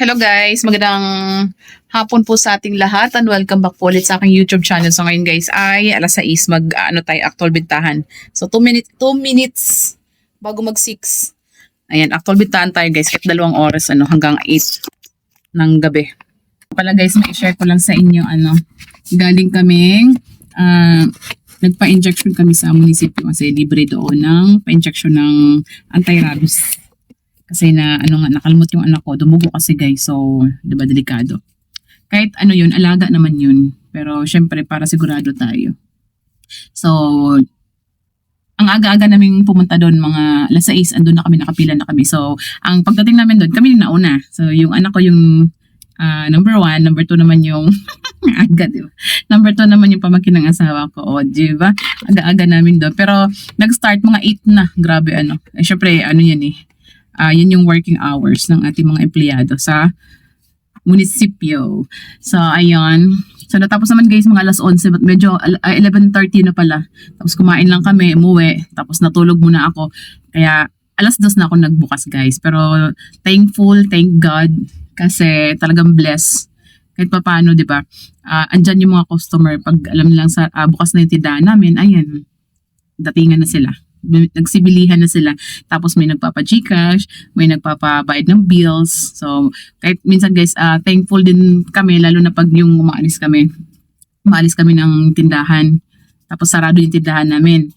Hello guys, magandang hapon po sa ating lahat and welcome back po ulit sa aking YouTube channel. So ngayon guys ay alas 6 mag ano tayo actual bintahan. So 2 minutes 2 minutes bago mag 6. Ayan, actual bintahan tayo guys kahit dalawang oras ano hanggang 8 ng gabi. Pala guys, may share ko lang sa inyo ano. Galing kaming ah, nagpa-injection kami sa munisipyo kasi libre doon ng pa-injection ng anti-rabies kasi na ano nga nakalimot yung anak ko. Dumugo kasi guys so 'di ba delikado. Kahit ano yun alaga naman yun. Pero syempre para sigurado tayo. So ang aga-aga naming pumunta doon mga alas 6 andun na kami nakapila na kami. So ang pagdating namin doon kami nauna. So yung anak ko yung ah, number one number two naman yung aga di ba? Number two naman yung pamangkin ng asawa ko. O di ba? Aga-aga namin doon. Pero nag-start mga 8 na. Grabe ano. Eh syempre ano yan eh Ah, yun yung working hours ng ating mga empleyado sa munisipyo. So, ayun. So, natapos naman guys mga alas 11, but medyo al- ah, 11.30 na pala. Tapos kumain lang kami, umuwi. Tapos natulog muna ako. Kaya, alas 2 na ako nagbukas guys. Pero, thankful, thank God. Kasi talagang bless. Kahit pa paano, di ba? Ah, andyan yung mga customer. Pag alam nilang sa, ah, bukas na yung tindahan namin, ayan, datingan na sila. Nagsibilihan na sila. Tapos may nagpapa-Gcash, may nagpapabayad ng bills. So, kahit minsan guys, ah, thankful din kami, lalo na pag yung umaalis kami. Umaalis kami ng tindahan. Tapos sarado yung tindahan namin.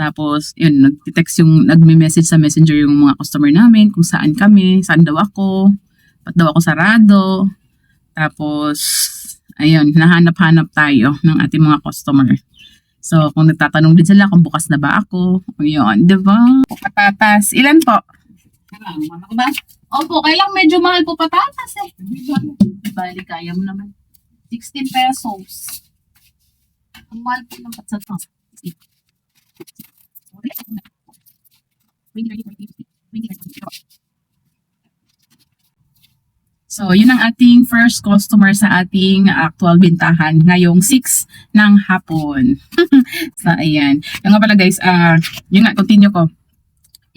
Tapos, yun, nag-text yung, nagme-message sa messenger yung mga customer namin kung saan kami, saan daw ako, ba't daw ako sarado. Tapos, ayun, nahanap-hanap tayo ng ating mga customer. So, kung nagtatanong din sila kung bukas na ba ako, yun, di ba? Patatas, ilan po? Ano ba? Opo, kailang medyo mahal po patatas eh. Bali, kaya mo naman. 16 pesos. Ang mahal po ng patatas. So, yun ang ating first customer sa ating actual bintahan ngayong 6 ng hapon. so, ayan. Yung nga pala guys, ah yun nga, continue ko.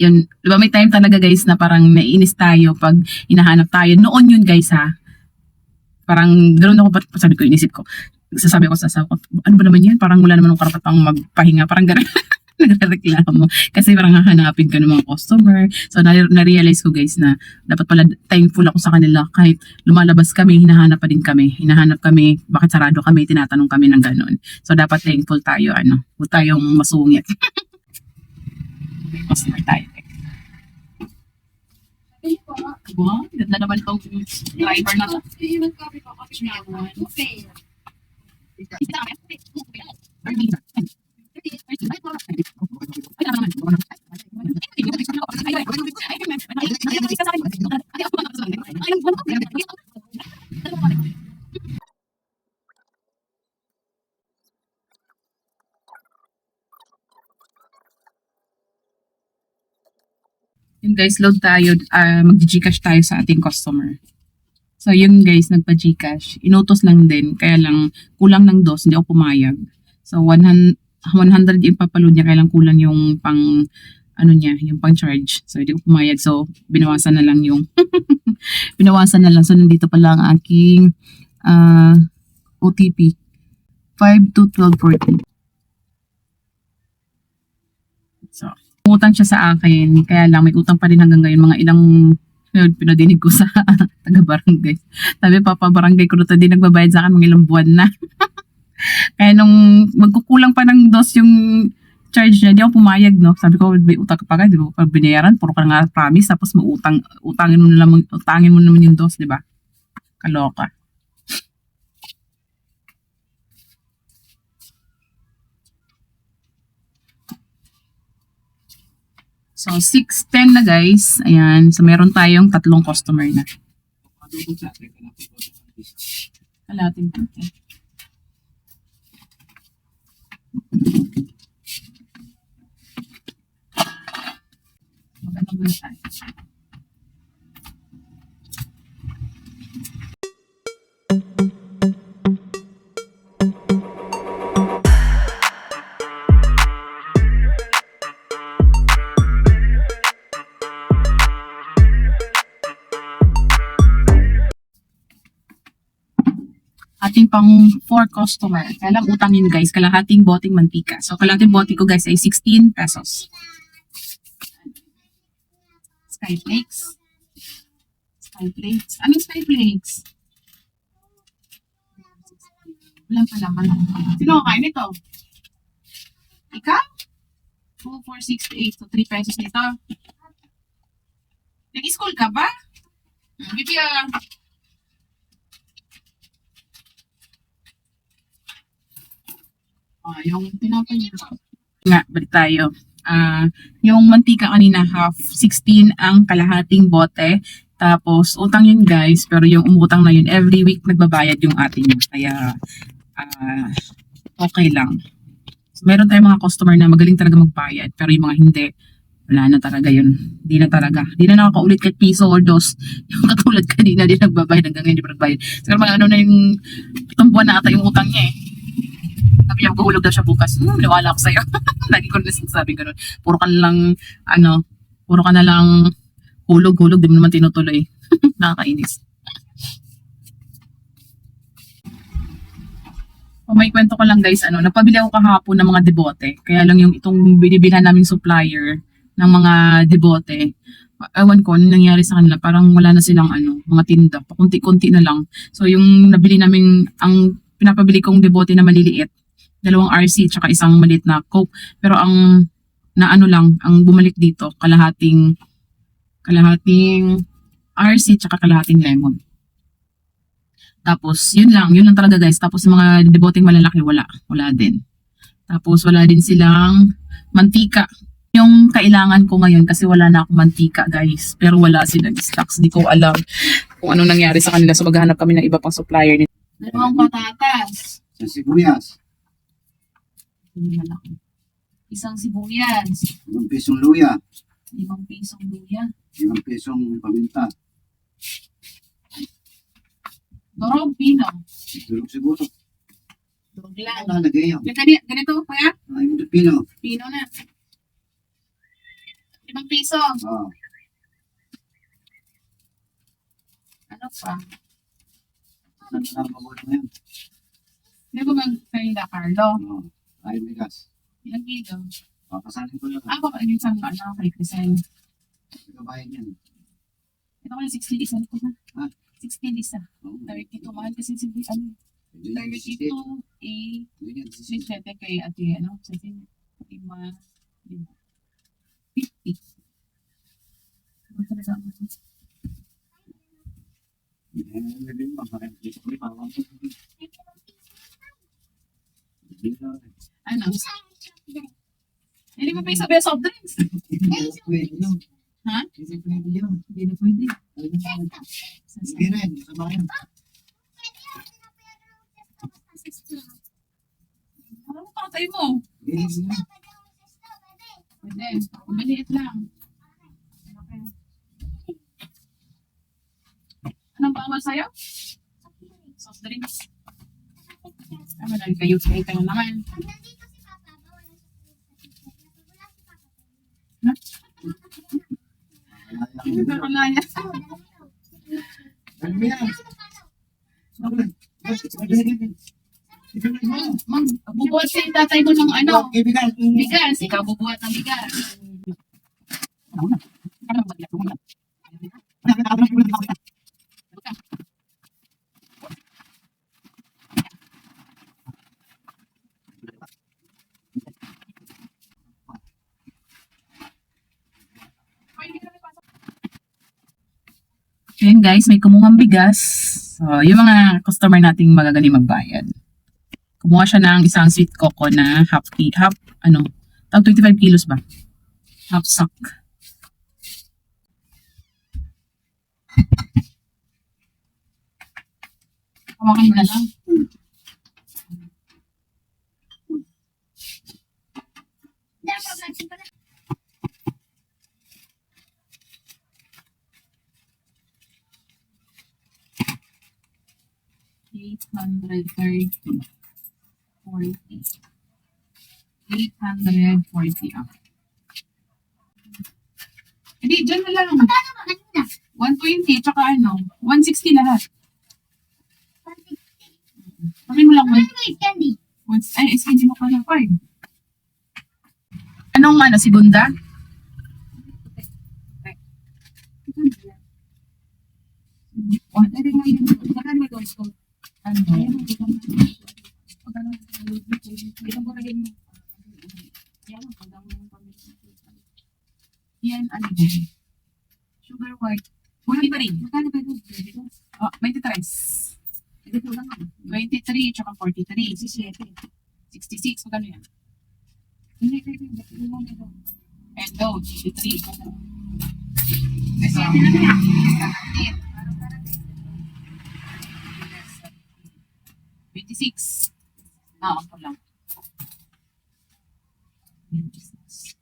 Yun, di may time talaga guys na parang naiinis tayo pag hinahanap tayo. Noon yun guys ha. Parang ganoon ako, ba't sabi ko, inisip ko. Sasabi ko sa asawa ko, ano ba naman yan? Parang wala naman ng karapatang magpahinga. Parang gano'n. nagreklamo. Kasi parang hahanapin ka ng mga customer. So, na- na-realize ko guys na dapat pala thankful ako sa kanila. Kahit lumalabas kami, hinahanap pa din kami. Hinahanap kami, bakit sarado kami, tinatanong kami ng ganun. So, dapat thankful tayo, ano, huwag tayong masungit. Customer tayo. Wow, ganda naman itong driver na to. Yung guys, load tayo, ah mag-gcash tayo sa ating customer. So, yun guys, nagpa-gcash. Inutos lang din, kaya lang kulang ng dos, hindi ako pumayag. So, 100, 100 yung papaload niya, kaya lang kulang yung pang, ano niya, yung pang charge. So, hindi ko pumayag. So, binawasan na lang yung, binawasan na lang. So, nandito pala ang aking ah OTP. 521240. So, utang siya sa akin. Kaya lang, may utang pa rin hanggang ngayon. Mga ilang yun, pinadinig ko sa taga-barangay. Sabi, papa, barangay ko na din nagbabayad sa akin mga ilang buwan na. Kaya nung magkukulang pa ng dos yung charge niya, di ako pumayag, no? Sabi ko, may utang ka pa ka, di ba? Pag binayaran, puro ka nga promise, tapos mautang, utangin mo naman, utangin mo naman yung dos, di ba? Kaloka. So, 6.10 na guys. Ayan. So, meron tayong tatlong customer na. Kalating puti. Maganda muna tayo. Pang 4 customer. Kaya lang utang yun guys, kalahating boting mantika. So kalahating boting ko guys ay 16 pesos. Skyflakes. Skyflakes. Anong skyflakes? Walang palaman. Sino kakain nito? Ikaw? 2, 4, 6, 8. So 3 pesos nito. Nag-school ka ba? Hmm, Ah, yung tinapay niyo. Nga, balik tayo. Ah, yung mantika kanina half 16 ang kalahating bote. Tapos utang yun guys, pero yung umutang na yun every week nagbabayad yung atin yun. Kaya ah, okay lang. Meron tayong mga customer na magaling talaga magbayad, pero yung mga hindi, wala na talaga yun. Hindi na talaga. Hindi na nakakaulit kahit piso or dos. Yung katulad kanina, di nagbabayad hanggang ngayon, di pa nagbayad. Siguro mga ano na yung itong buwan na ata yung utang niya eh. Sabi niya, maghuhulog daw siya bukas. Hmm, niwala ako sa'yo. Lagi ko na sinasabi ganun. Puro ka lang, ano, puro ka na lang hulog-hulog, di mo naman tinutuloy. Nakakainis. O may kwento ko lang guys, ano, nagpabili ako kahapon ng mga debote. Kaya lang yung itong binibilhan naming supplier ng mga debote. Ewan ko, ano nangyari sa kanila, parang wala na silang ano, mga tinda. Pakunti-kunti na lang. So yung nabili namin, ang pinapabili kong debote na maliliit, dalawang RC tsaka isang maliit na Coke. Pero ang na ano lang, ang bumalik dito, kalahating kalahating RC tsaka kalahating lemon. Tapos, yun lang, yun lang talaga guys. Tapos yung mga deboting malalaki, wala. Wala din. Tapos wala din silang mantika. Yung kailangan ko ngayon kasi wala na akong mantika guys. Pero wala silang stocks. Di ko alam kung ano nangyari sa kanila. So maghahanap kami ng iba pang supplier nito. Dalawang patatas. Sa sibuyas, Isang sibuyas. 5 pisong luya, Limang pisong luya. 5 pisong paminta, Dorog, pino. tulog siguro. Dorog lang. Ano nalagay yun? Ganito, ganito kaya? Ay, ito pino. Pino na. Limang piso. Oh, Ano pa? ano na ang mabuhay mo yan? Hindi ko magkaila, Carlo. Ay, bigas. Ilang kilo? Papasalin ko lang. Ah, yun sa ano, kay Crisel. Ikabayan yan. Ito ko yung 16 isa ko na. Ah. 16 isa. Oh, 32 mahal kasi si ano, yun yan, 32 sisip. eh, Yun yan, sisip. 17 kay ate, ano, sa sin, lima, lima. 50. Ano talaga ang? Eh, hindi. Hindi rin. Ano? Hindi mo pa yung sabi soft drinks. Hindi pwede yun. Ha? Hindi pwede yun. Hindi na pwede. Hindi rin, kasama yan. Ano tatay mo? Pwede. Maliit lang. Anong bawal sa'yo? Soft drinks. Ah, madali kayo. Kaya ka na naman. Hindi ka kalaya. Ano mo yan? Ano ba? Mag, bubuhat si tatay mo ng ano, bigas. Ikaw bubuhat ng bigas. Ayan guys, may kumuhang bigas. So, yung mga customer nating magagaling magbayad. Kumuha siya ng isang sweet coco na half, half ano, tag 25 kilos ba? Half sack. Hawakan na lang. Dapat natin pala. 840. 840 ako. Hindi, dyan na lang. Magkano ba kanina? 120, tsaka ano, 160 lahat. 160? Sabi mo lang. Ano yung candy? Once, ay, SKG mo pala, fine. Anong ano, si Gunda? Ano nga yun? Baka may doors ko ano? Ano. Yan, ano yan? Sugar white. Wala pa rin. Magkano ba yun? Oh, 23. Hindi ko lang. 23, tsaka 43. 67. 66, magkano yan? And no, 63. Kasi yan lang yan. Atin. 26. Ah, ako lang. 26.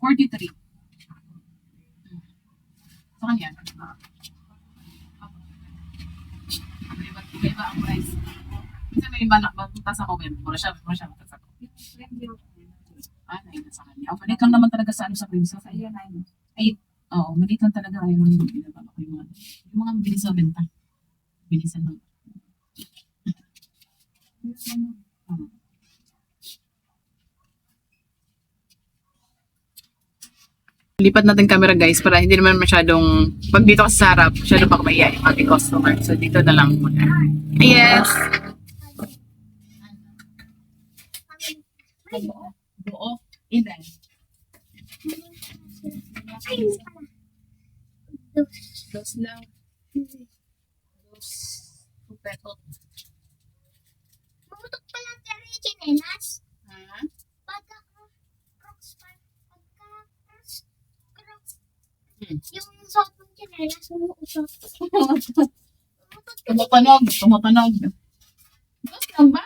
Forty-three. Sa kanya? Ah. Iba, iba ang price. Minsan may iba na, magpuntas ako, may mura siya, mura siya, magpuntas ako. Ah, nine na sa kanya. Oh, maliit lang naman talaga sa ano sa princess. Ay, Ayun, ayun. Oo, maliit lang talaga. Ay, mga binababa ko yung mga, yung mga bilis na benta. Bilisan lang. Lipat natin camera guys para hindi naman masyadong pag dito kasi sa harap, masyadong baka maiya yung ating customer. So dito na lang muna. Yes! Buo. Ilan? Dos lang. Dos. Tupetot. Pumutok pa lang tayo yung chinelas. Ha? Pagka crocs pa. Pagka crocs. Crocs. Hmm. Yung suot ng chinelas, umuusot. Tumutunog. Tumutunog. Dos lang ba?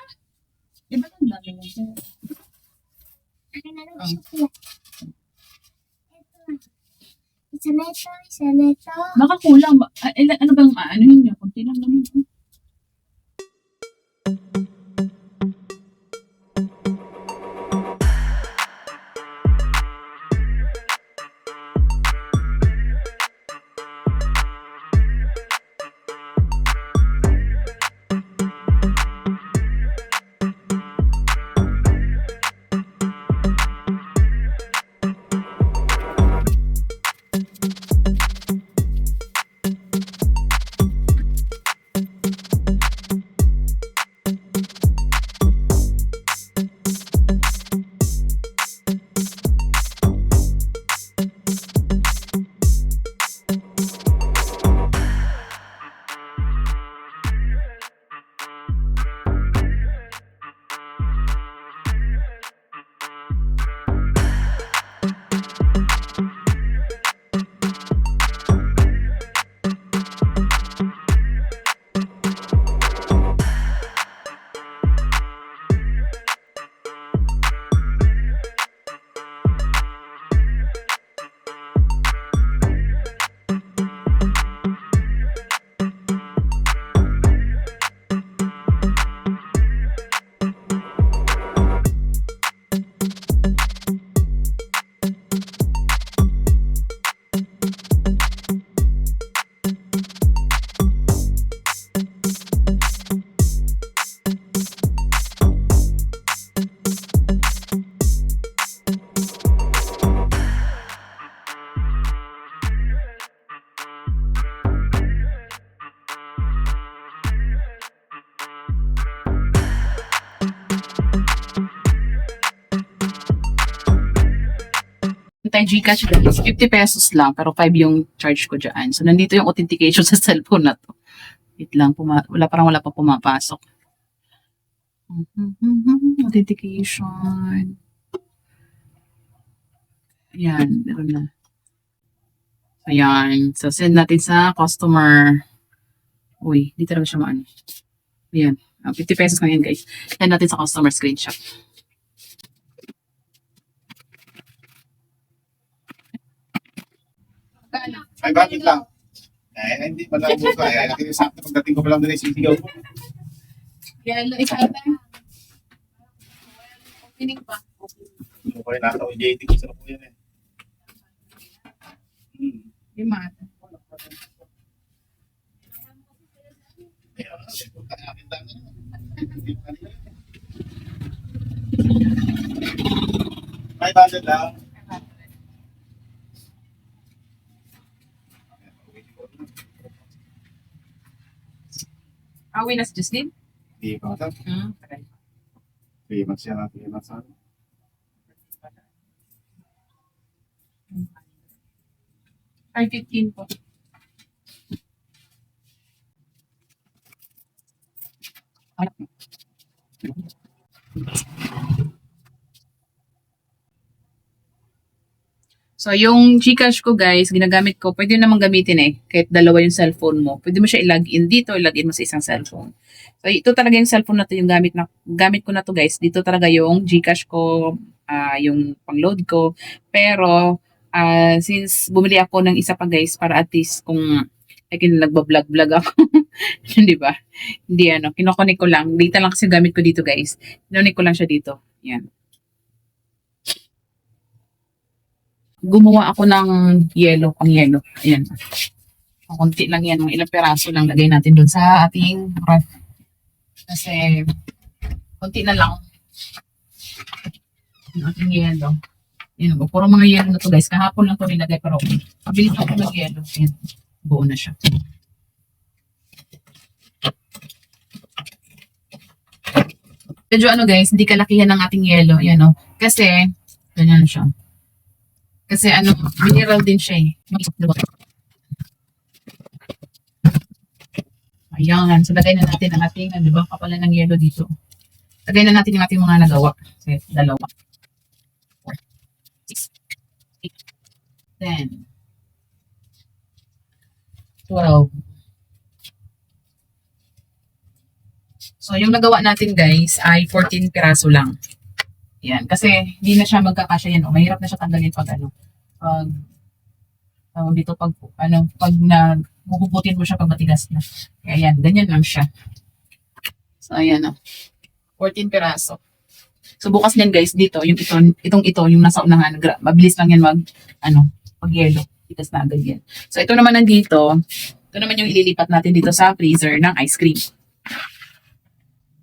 Di ba dami mo? Lang siya. Ito na. Isa na ito, isa na ito. Baka kulang. ba? Ah, ilan, ano bang ano yun niya? Kunti lang naman. Tayo Gcash guys. 50 pesos lang, pero 5 yung charge ko dyan. So, nandito yung authentication sa cellphone na to. Wait lang, puma- wala, parang wala pa pumapasok. Authentication. Ayan, meron na. Ayan. So, send natin sa customer. Uy, di talaga siya maano. Ayan. Ah, 50 pesos lang yan, guys. Send natin sa customer screenshot. Magkano? Ay, bakit lang? Eh, hindi pa lang buka. Eh, nakita sa akin pagdating ko pa lang doon, eh, sisigaw ko. Yan, isa ata. Opening pa. Ano ko rin nasa JT ko sa po yan eh. Hmm. Lima ata. May budget lang. Ah, na si Justin? Hindi pa. Hmm. Three months yan. Three months. ah. Ay, 15 po. So, yung Gcash ko guys, ginagamit ko, pwede naman gamitin eh. Kahit dalawa yung cellphone mo. Pwede mo siya i-log in dito, i-log in mo sa isang cellphone. So, ito talaga yung cellphone na to, yung gamit, na, gamit ko na to guys. Dito talaga yung Gcash ko, ah, yung pang-load ko. Pero, ah, since bumili ako ng isa pa guys, para at least kung like nagbablog-vlog ako. Hindi ba? Hindi ano, kinokonek ko lang. Data lang kasi gamit ko dito guys. Kinokonek ko lang siya dito. Yan. Gumawa ako ng yellow, pang yellow. Ayan. Kunti lang yan, mga ilang peraso lang lagay natin doon sa ating ref. Kasi, kunti na lang. Yung ating yellow. Yan, puro mga yellow na to guys. Kahapon lang to nilagay pero mabilis ako ng yellow. Yan, buo na siya. Medyo ano guys, hindi kalakihan ng ating yellow. Yan o. Kasi, ganyan siya. Kasi ano, mineral din siya eh. Ayan. So, lagay na natin ang ating, ano ba, kapalan ng yellow dito. Lagay na natin yung ating mga nagawa. Kasi, dalawa. Four. Six. Eight. Ten. Twelve. So, yung nagawa natin guys ay 14 piraso lang. Yan. Kasi, hindi na siya magkakasya yan. O, mahirap na siya tanggalin pag ano. Pag, tawag dito, pag, ano, pag na, huhugutin mo siya pag matigas na. Kaya yan, ganyan lang siya. So, ayan o. 14 piraso. So, bukas niyan guys, dito, yung ito, itong ito, yung nasa unahan, mabilis lang yan mag, ano, pag yelo. Tigas na agad yan. So, ito naman nandito, ito naman yung ililipat natin dito sa freezer ng ice cream.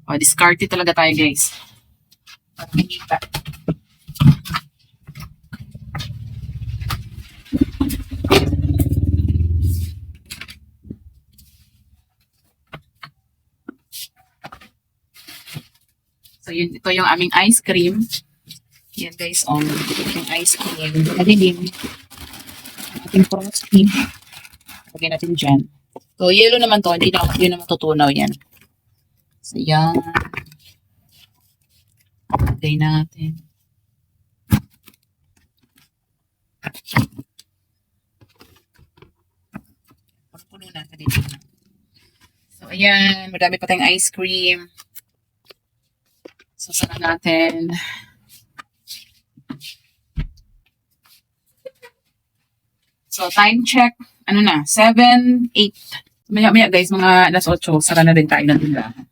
O, discarded talaga tayo guys. Para makita. So, yun, ito yung aming ice cream. Yan guys, on yung ice cream. Madilim. Ating frosting. Lagyan natin dyan. So, yellow naman to. Hindi na, hindi na matutunaw yan. So, yan. Lagay natin. Puno-puno na. Dito. So, ayan. Madami pa tayong ice cream. So, sana natin. So, time check. Ano na? 7, 8. Maya-maya guys, mga alas 8, sara na rin tayo ng tindahan.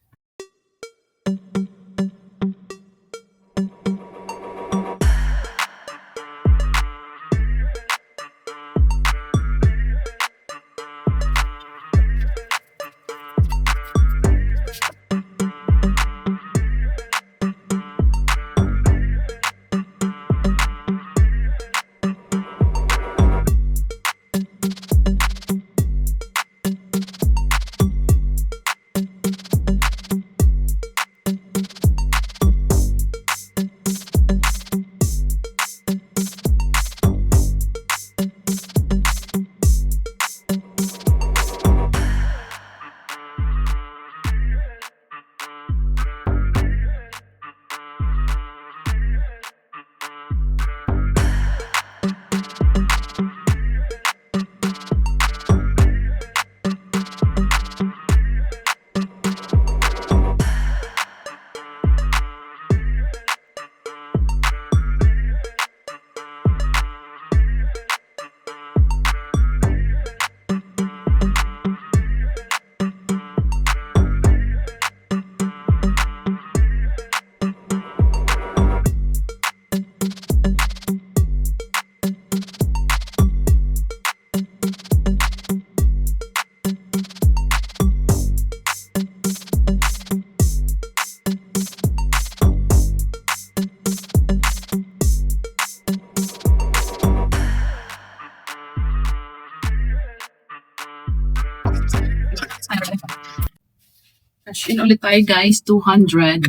Ulit tayo guys, 200.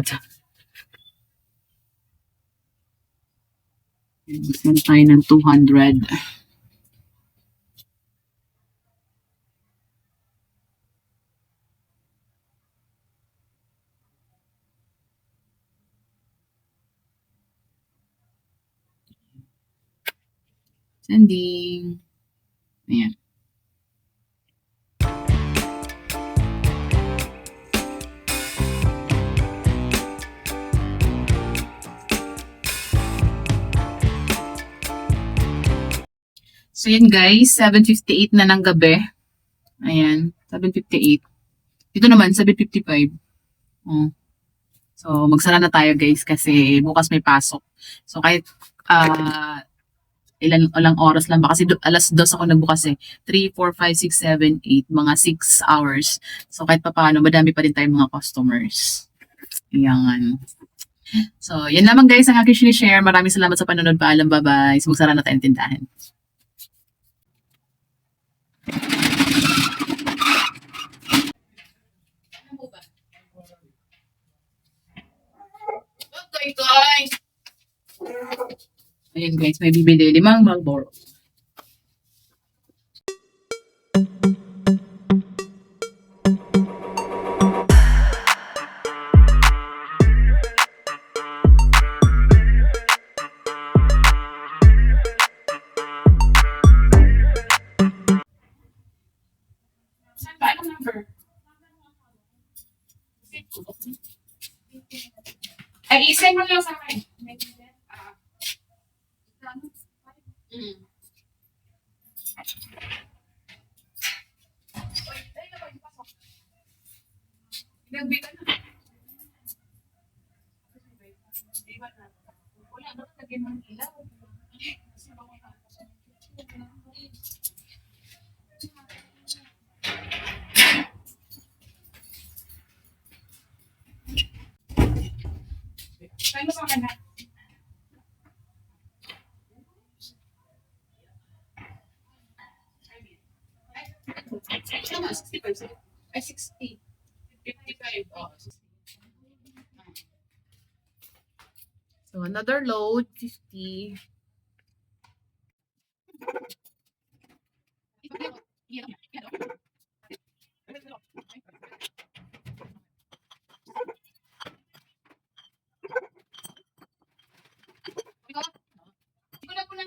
Send tayo ng 200. Sending. Ayan. So yun guys, 7.58 na ng gabi. Ayan, 7.58. Dito naman, 7.55. Oh. So, magsara na tayo guys kasi bukas may pasok. So, kahit ah ilan ilang oras lang ba kasi do, alas 2 ako nagbukas eh. 3, 4, 5, 6, 7, 8, mga 6 hours. So, kahit pa paano, madami pa rin tayong mga customers. Ayan. So, yan lamang guys ang aking share. Maraming salamat sa panonood. Paalam, bye-bye. So, magsara na tayong tindahan. Okay, guys. Ayan guys, may bibili limang Marlboro. Anong number? Ay, isend mo lang sa akin. Ah. Mm. Oy, ay, naku, ipasok. Nagbi ka na. Na. Wala, dapat lagyan ng ilaw. Kaya mo sa ha? Tama, 65. Ay, 60. 55. Oh, 60. So, another load, 50. Hindi ko na po na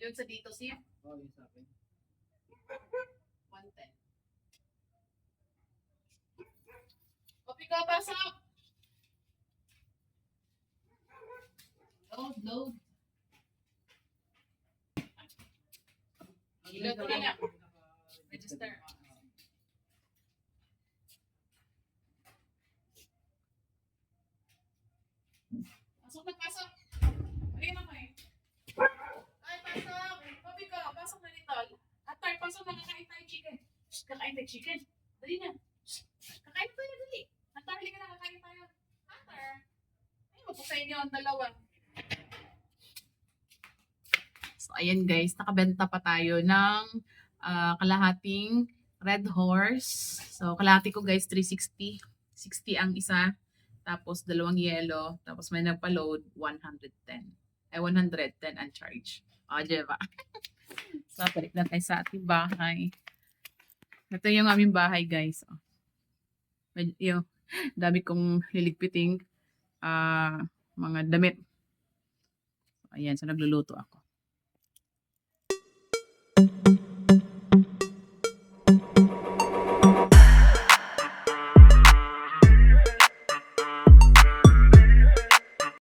Yun sa dito, si 110. Copy ka, pasok! Load, load. Load ko na. Register. Pasok na, pasok. Ayun na kayo. Ay, pasok. Copy ka, pasok na nito. Atar, pasok na kakain tayo chicken. Kakain tayo chicken. Dali na. Kakain tayo, dali. Atar, halika na, kakain tayo. Atar. Ay, magpapay niyo ang dalawa. So, ayan guys, nakabenta pa tayo ng ah, kalahating red horse. So, kalahati ko guys, 360. 60 ang isa. Tapos, dalawang yellow. Tapos, may nagpa-load, 110. Ay, 110 ang charge. O, diba? so, balik na tayo sa ating bahay. Ito yung aming bahay, guys. O. Med- Yung, dami kong liligpiting ah mga damit. Ayan, so nagluluto ako.